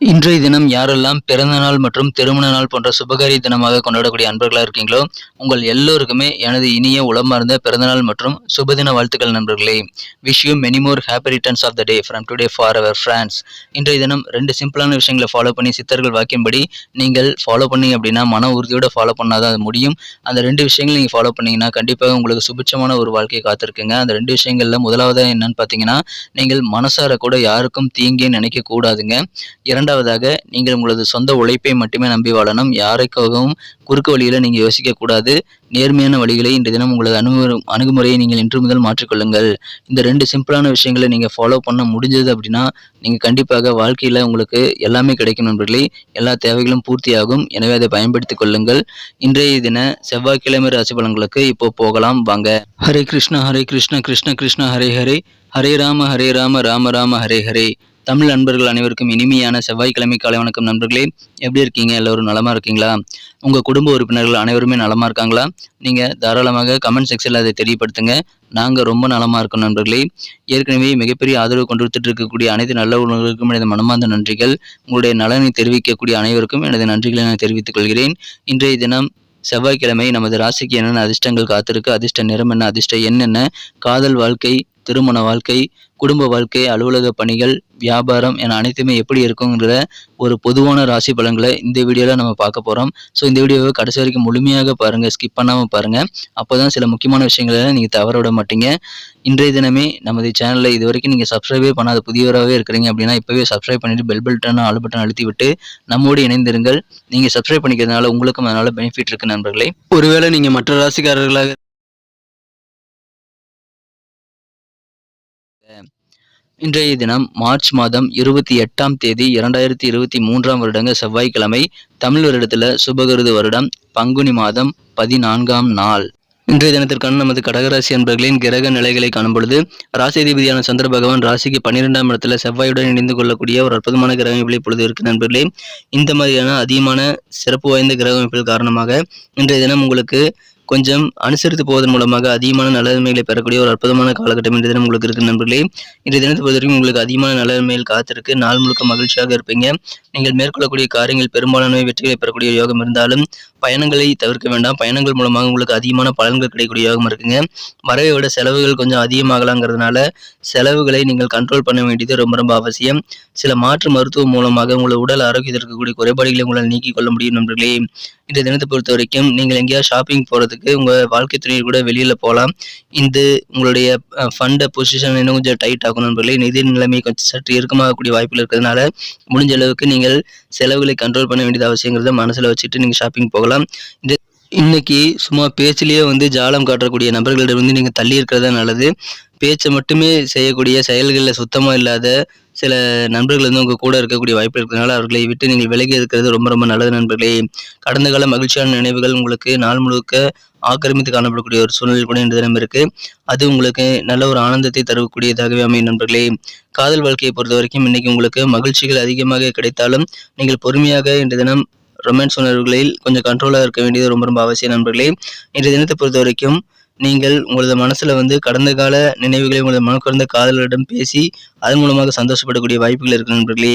இன்றைய தினம் யாரெல்லாம் பிறந்த நாள் மற்றும் திருமண நாள் போன்ற சுபகாரிய தினமாக கொண்டாடக்கூடிய அன்பர்களாக இருக்கீங்களோ உங்கள் எல்லோருக்குமே எனது இனிய உளமார்ந்த பிறந்தநாள் மற்றும் சுபதின வாழ்த்துக்கள் நண்பர்களே. Wish you many more happy returns of the day from today for our friends இன்றைய தினம் ரெண்டு சிம்பிளான விஷயங்களை ஃபாலோ பண்ணி சித்தர்கள் வாக்கியம்படி நீங்கள் ஃபாலோ பண்ணீங்க அப்படின்னா மன உறுதியோடு ஃபாலோ பண்ணாதான் அது முடியும். அந்த ரெண்டு விஷயங்கள் நீங்கள் ஃபாலோ பண்ணீங்கன்னா கண்டிப்பாக உங்களுக்கு சுபிட்சமான ஒரு வாழ்க்கையை காத்திருக்குங்க. அந்த ரெண்டு விஷயங்களில் முதலாவது என்னன்னு பார்த்தீங்கன்னா நீங்கள் மனசார கூட யாருக்கும் தீங்கே நினைக்க கூடாதுங்க இரண்டாவதாக நீங்கள் உங்களது சொந்த உழைப்பை மட்டுமே நம்பி வாழணும். யாருக்காகவும் குறுக்கு வழியில் நீங்கள் யோசிக்கக்கூடாது. நேர்மையான வழிகளை இன்று தினம் உங்களது அணுகு அணுகுமுறையை நீங்கள் இன்று முதல் மாற்றிக்கொள்ளுங்கள். இந்த ரெண்டு சிம்பிளான விஷயங்களை நீங்கள் ஃபாலோ பண்ண முடிஞ்சது அப்படின்னா நீங்கள் கண்டிப்பாக வாழ்க்கையில் உங்களுக்கு எல்லாமே கிடைக்கும் நண்பர்களே. எல்லா தேவைகளும் பூர்த்தியாகும். எனவே அதை பயன்படுத்திக் கொள்ளுங்கள். இன்றைய தின செவ்வாய்க்கிழமை ராசி பலன்களுக்கு இப்போ போகலாம். வாங்க. ஹரே கிருஷ்ணா ஹரே கிருஷ்ணா கிருஷ்ண கிருஷ்ண ஹரே ஹரே. ஹரே ராம ஹரே ராம ராம ராம ஹரே ஹரே. தமிழ் நண்பர்கள் அனைவருக்கும் இனிமையான செவ்வாய்க்கிழமை காலை வணக்கம் நண்பர்களே. எப்படி இருக்கீங்க? எல்லோரும் நலமாக இருக்கீங்களா? உங்கள் குடும்ப உறுப்பினர்கள் அனைவருமே நலமாக இருக்காங்களா? நீங்கள் தாராளமாக கமெண்ட் செக்ஷனில் அதை தெரியப்படுத்துங்க. நாங்கள் ரொம்ப நலமாக இருக்கோம் நண்பர்களே. ஏற்கனவே மிகப்பெரிய ஆதரவு கொண்டு இருக்கக்கூடிய அனைத்து நல்ல உணர்வுகளுக்கும் எனது மனமார்ந்த நன்றிகள். உங்களுடைய நலனை தெரிவிக்கக்கூடிய அனைவருக்கும் எனது நன்றிகளை நான் தெரிவித்துக் கொள்கிறேன். இன்றைய தினம் செவ்வாய்க்கிழமை நமது ராசிக்கு என்னென்ன அதிர்ஷ்டங்கள் காத்திருக்கு? அதிர்ஷ்ட நிறம் என்ன? அதிர்ஷ்ட என்னென்ன காதல் வாழ்க்கை திருமண வாழ்க்கை குடும்ப வாழ்க்கை அலுவலக பணிகள் வியாபாரம் என அனைத்துமே எப்படி இருக்குங்கிற ஒரு பொதுவான ராசி பலன்களை இந்த வீடியோவில் நம்ம பார்க்க போகிறோம் ஸோ இந்த வீடியோவை கடைசி வரைக்கும் முழுமையாக பாருங்கள் ஸ்கிப் பண்ணாமல் பாருங்கள் அப்போ தான் சில முக்கியமான விஷயங்களை நீங்கள் தவற விட மாட்டீங்க. இன்றைய தினமே நமது சேனலில் இது வரைக்கும் நீங்கள் சப்ஸ்கிரைபே பண்ணாத புதியவராகவே இருக்கிறீங்க அப்படின்னா இப்போவே சப்ஸ்கிரைப் பண்ணிவிட்டு பெல் பட்டன் ஆல் பட்டன் அழுத்தி விட்டு நம்மோடு இணைந்திருங்கள். நீங்கள் சப்ஸ்கிரைப் பண்ணிக்கிறதுனால உங்களுக்கும் அதனால் பெனிஃபிட் இருக்குது நண்பர்களே. ஒருவேளை நீங்கள் மற்ற ராசிக்காரர்களாக இன்றைய தினம் மார்ச் மாதம் இருபத்தி எட்டாம் தேதி இரண்டாயிரத்தி இருபத்தி மூன்றாம் வருடங்க செவ்வாய்க்கிழமை தமிழ் வருடத்தில் சுபகிருது வருடம் பங்குனி மாதம் பதினான்காம் நாள். இன்றைய தினத்திற்கான நமது கடகராசி அன்பர்களின் கிரக நிலைகளை காணும் பொழுது ராசிதிபதியான சந்திர பகவான் ராசிக்கு பன்னிரெண்டாம் இடத்துல செவ்வாயுடன் இணைந்து கொள்ளக்கூடிய ஒரு அற்புதமான கிரக அமைப்பில் இப்பொழுது இருக்கு நண்பர்களே. இந்த மாதிரியான அதிகமான சிறப்பு வாய்ந்த கிரக அமைப்புகள் காரணமாக இன்றைய தினம் உங்களுக்கு கொஞ்சம் அனுசரித்து போவதன் மூலமாக அதிகமான நலன்மைகளை பெறக்கூடிய ஒரு அற்புதமான காலகட்டம் இன்றைய தினம் உங்களுக்கு இருக்கு நண்பர்களே. இன்றைய தினத்தை பொறுத்தவரைக்கும் உங்களுக்கு அதிகமான நலன்மைகள் காத்திருக்கு. நாள் முழுக்க மகிழ்ச்சியாக இருப்பீங்க. நீங்கள் மேற்கொள்ளக்கூடிய காரியங்கள் பெரும்பாலான வெற்றிகளை பெறக்கூடிய யோகம் இருந்தாலும் பயணங்களை தவிர்க்க வேண்டாம். பயணங்கள் மூலமாக உங்களுக்கு அதிகமான பலன்கள் கிடைக்கக்கூடியதாகவும் இருக்குங்க. வரவை விட செலவுகள் கொஞ்சம் அதிகமாகலாங்கிறதுனால செலவுகளை நீங்கள் கண்ட்ரோல் பண்ண வேண்டியது ரொம்ப ரொம்ப அவசியம். சில மாற்று மருத்துவம் மூலமாக உங்கள் உடல் ஆரோக்கியத்தில் இருக்கக்கூடிய குறைபாடுகளை உங்களால் நீக்கிக் கொள்ள முடியும் நண்பர்களே. இந்த தினத்தை பொறுத்த வரைக்கும் நீங்கள் எங்கேயாவது ஷாப்பிங் போகிறதுக்கு உங்கள் வாழ்க்கை துணையில் கூட வெளியில் போகலாம். இந்த உங்களுடைய ஃபண்டை பொசிஷன் இன்னும் கொஞ்சம் டைட் ஆகும் நண்பர்களே. நிதி நிலைமை கொஞ்சம் சற்று இறுக்கமாகக்கூடிய வாய்ப்புகள் இருக்கிறதுனால முடிஞ்ச அளவுக்கு நீங்கள் செலவுகளை கண்ட்ரோல் பண்ண வேண்டியது அவசியங்கிறத மனசில் வச்சுட்டு நீங்கள் ஷாப்பிங் போகலாம். இந்த இன்னைக்கு சும்மா பேச்சிலேயே வந்து ஜாலம் காட்டக்கூடிய நபர்களிடம் வந்து நீங்கள் தள்ளி இருக்கிறதா நல்லது. பேச்சை மட்டுமே செய்யக்கூடிய செயல்களில் சுத்தமாக இல்லாத சில நண்பர்கள் வந்து உங்கள் கூட இருக்கக்கூடிய வாய்ப்பு இருக்கிறதுனால அவர்களை விட்டு நீங்கள் விலகி இருக்கிறது ரொம்ப ரொம்ப நல்லது நண்பர்களே. கடந்த கால மகிழ்ச்சியான நினைவுகள் உங்களுக்கு நாள் முழுக்க ஆக்கிரமித்து காணப்படக்கூடிய ஒரு சூழ்நிலை கூட இந்த தினம் இருக்கு. அது உங்களுக்கு நல்ல ஒரு ஆனந்தத்தை தரக்கூடியதாகவே அமையும் நண்பர்களே. காதல் வாழ்க்கையை பொறுத்த வரைக்கும் இன்னைக்கு உங்களுக்கு மகிழ்ச்சிகள் அதிகமாக கிடைத்தாலும் நீங்கள் பொறுமையாக இன்று தினம் ரொமான்ஸ் உணர்வுகளில் கொஞ்சம் கண்ட்ரோலாக இருக்க வேண்டியது ரொம்ப ரொம்ப அவசியம் நண்பர்களே. இன்றைய தினத்தை பொறுத்த வரைக்கும் நீங்கள் உங்களது மனசில் வந்து கடந்த கால நினைவுகளை உங்களது மனக்குறந்த காதலரிடம் பேசி அதன் மூலமாக சந்தோஷப்படக்கூடிய வாய்ப்புகள் இருக்கு நண்பர்களே.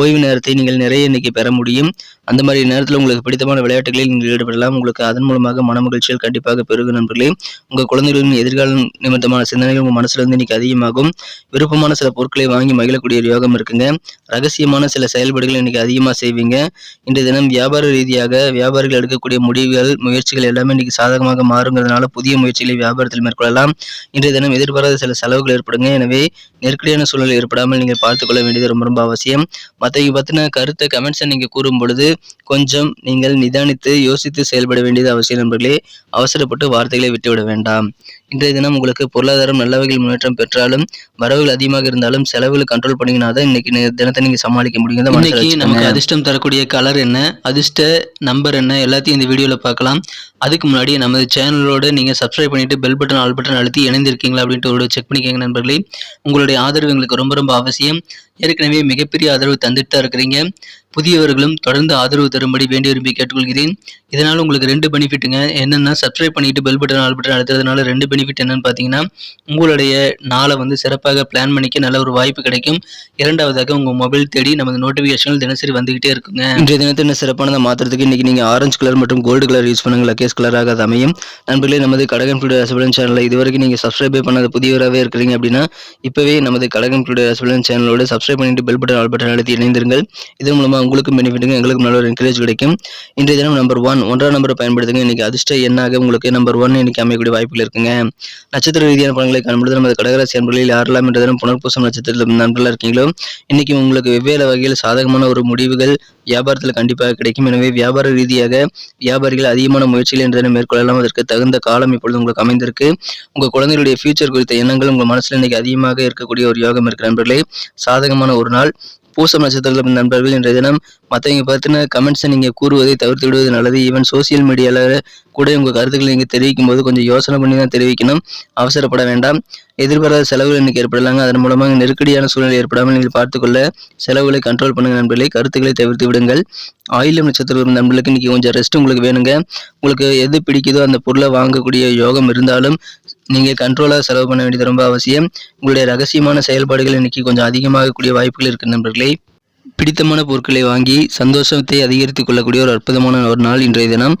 ஓய்வு நேரத்தை நீங்கள் நிறைய இன்னைக்கு பெற முடியும். அந்த மாதிரி நேரத்தில் உங்களுக்கு பிடித்தமான விளையாட்டுகளில் நீங்கள் ஈடுபடலாம். உங்களுக்கு அதன் மூலமாக மன மகிழ்ச்சிகள் கண்டிப்பாக பெருகும் நண்பர்களே. உங்கள் குழந்தைகளின் எதிர்காலம் நிமித்தமான சிந்தனைகள் உங்கள் மனசில் வந்து இன்னைக்கு அதிகமாகும். விருப்பமான சில பொருட்களை வாங்கி மகிழக்கூடிய ஒரு யோகம் இருக்குங்க. ரகசியமான சில செயல்பாடுகள் இன்னைக்கு அதிகமாக செய்வீங்க. இன்றைய தினம் வியாபார ரீதியாக வியாபாரிகள் எடுக்கக்கூடிய முடிவுகள் முயற்சிகள் எல்லாமே இன்னைக்கு சாதகமாக மாறுங்கிறதுனால புதிய முயற்சி முயற்சிகளை வியாபாரத்தில் மேற்கொள்ளலாம். இன்றைய தினம் எதிர்பாராத சில செலவுகள் ஏற்படுங்க. எனவே நெருக்கடியான சூழல் ஏற்படாமல் நீங்கள் பார்த்துக்கொள்ள வேண்டியது ரொம்ப ரொம்ப அவசியம். மற்றவங்க பற்றின கருத்தை கமெண்ட்ஸை நீங்கள் கூறும் பொழுது கொஞ்சம் நீங்கள் நிதானித்து யோசித்து செயல்பட வேண்டியது அவசியம் நண்பர்களே. அவசரப்பட்டு வார்த்தைகளை விட்டுவிட வேண்டாம். இன்றைய தினம் உங்களுக்கு பொருளாதாரம் நல்ல வகையில் முன்னேற்றம் பெற்றாலும் வரவுகள் அதிகமாக இருந்தாலும் செலவுகளை கண்ட்ரோல் பண்ணீங்கன்னா தான் இன்னைக்கு தினத்தை நீங்க சமாளிக்க முடியும். இன்னைக்கு நமக்கு அதிர்ஷ்டம் தரக்கூடிய கலர் என்ன அதிர்ஷ்ட நம்பர் என்ன எல்லாத்தையும் இந்த வீடியோவில் பார்க்கலாம். அதுக்கு முன்னாடி நமது சேனலோட நீங்க சப்ஸ்கிரைப் பண்ணிட்டு பெல் பட்டன் ஆல் பட்டன் அழுத்தி இணைந்திருக்கீங்களா அப்படின்ட்டு ஒரு செக் பண்ணிக்கோங்க நண்பர்களே. உங்களுடைய ஆதரவு எங்களுக்கு ரொம்ப ரொம்ப அவசியம். ஏற்கனவே மிகப்பெரிய ஆதரவு தந்துட்டு தான் இருக்கிறீங்க. புதியவர்களும் தொடர்ந்து ஆதரவு தரும்படி வேண்டி விரும்பி கேட்டுக்கொள்கிறேன். இதனால் உங்களுக்கு ரெண்டு பெனிஃபிட்டுங்க. என்னென்னா சப்ஸ்கிரைப் பண்ணிட்டு பெல் பட்டன் ஆல் பட்டன் அழுத்துறதுனால ரெண்டு பெனிஃபிட் என்னன்னு பார்த்தீங்கன்னா உங்களுடைய நாளை வந்து சிறப்பாக பிளான் பண்ணிக்க நல்ல ஒரு வாய்ப்பு கிடைக்கும். இரண்டாவதாக உங்கள் மொபைல் தேடி நமது நோட்டிஃபிகேஷன்கள் தினசரி வந்துகிட்டே இருக்குங்க. இன்றைய தினத்தை இன்னும் சிறப்பானதை மாற்றுறதுக்கு இன்னைக்கு நீங்கள் ஆரஞ்சு கலர் மற்றும் கோல்டு கலர் யூஸ் பண்ணுங்க. லக்கேஸ் கலராக அது அமையும். நண்பர்களே நமது கடகம் ஃபுட் ரசபலன் சேனலை இதுவரைக்கும் நீங்கள் சப்ஸ்கிரைபே பண்ணாத புதியவராகவே இருக்கிறீங்க அப்படின்னா இப்போவே நமது கடகம் ஃபுட் ரசபலன் சேனலோட சப்ஸ்கிரைப் பண்ணிட்டு பெல் பட்டன் ஆல் பட்டன் அழுத்தி இணைந்திருங்கள். இதன் மூலமாக உங்களுக்கும் பெனிஃபிட்டுங்க எங்களுக்கும் நல்ல ஒரு என்கரேஜ் கிடைக்கும். இன்றைய தினம் நம்பர் ஒன் ஒன்றாம் நம்பரை பயன்படுத்துங்க. இன்னைக்கு அதிர்ஷ்ட எண்ணாக உங்களுக்கு நம்பர் ஒன் இன்னைக்கு அமையக்கூடிய வாய்ப்புகள் இருக்குங்க. நட்சத்திர ரீதியான பலன்களை காணும்பொழுது நமது கடகராசி அன்பர்களில் யாரெல்லாம் என்ற தினம் புனர்பூசம் நட்சத்திரத்தில் நண்பர்களாக இருக்கீங்களோ இன்னைக்கு உங்களுக்கு வெவ்வேறு வகையில் சாதகமான ஒரு முடிவுகள் வியாபாரத்தில் கண்டிப்பாக கிடைக்கும். எனவே வியாபார ரீதியாக வியாபாரிகள் அதிகமான முயற்சிகள் இன்றைய தினம் மேற்கொள்ளலாம். அதற்கு தகுந்த காலம் இப்பொழுது உங்களுக்கு அமைந்திருக்கு. உங்கள் குழந்தைகளுடைய ஃபியூச்சர் குறித்த எண்ணங்கள் உங்கள் மனசில் இன்னைக்கு அதிகமாக இருக்கக்கூடிய ஒரு யோகம் இருக்கிற நண்பர்களே சாதகமான ஒரு நாள். பூசம் நட்சத்திரத்தில் நண்பர்கள் இன்றைய தினம் மற்றவங்க பற்றின கமெண்ட்ஸை நீங்கள் கூறுவதை தவிர்த்து விடுவது நல்லது. ஈவன் சோசியல் மீடியாவில் கூட உங்கள் கருத்துக்களை நீங்கள் தெரிவிக்கும் போது கொஞ்சம் யோசனை பண்ணி தான் தெரிவிக்கணும். அவசரப்பட வேண்டாம். எதிர்பாராத செலவுகள் இன்னைக்கு ஏற்படலாங்க. அதன் மூலமாக நெருக்கடியான சூழ்நிலை ஏற்படாமல் நீங்கள் பார்த்துக்கொள்ள செலவுகளை கண்ட்ரோல் பண்ணுங்கள் நண்பர்களை. கருத்துக்களை தவிர்த்து விடுங்கள். ஆயிலம் நட்சத்திரம் நண்பர்களுக்கு இன்னைக்கு கொஞ்சம் ரெஸ்ட் உங்களுக்கு வேணுங்க. உங்களுக்கு எது பிடிக்குதோ அந்த பொருளை வாங்கக்கூடிய யோகம் இருந்தாலும் நீங்கள் கண்ட்ரோலாக செலவு பண்ண வேண்டியது ரொம்ப அவசியம். உங்களுடைய ரகசியமான செயல்பாடுகள் இன்னைக்கு கொஞ்சம் அதிகமாகக்கூடிய வாய்ப்புகள் இருக்கு நண்பர்களே. பிடித்தமான பொருட்களை வாங்கி சந்தோஷத்தை அதிகரித்துக் கொள்ளக்கூடிய ஒரு அற்புதமான ஒரு நாள் இன்றைய தினம்.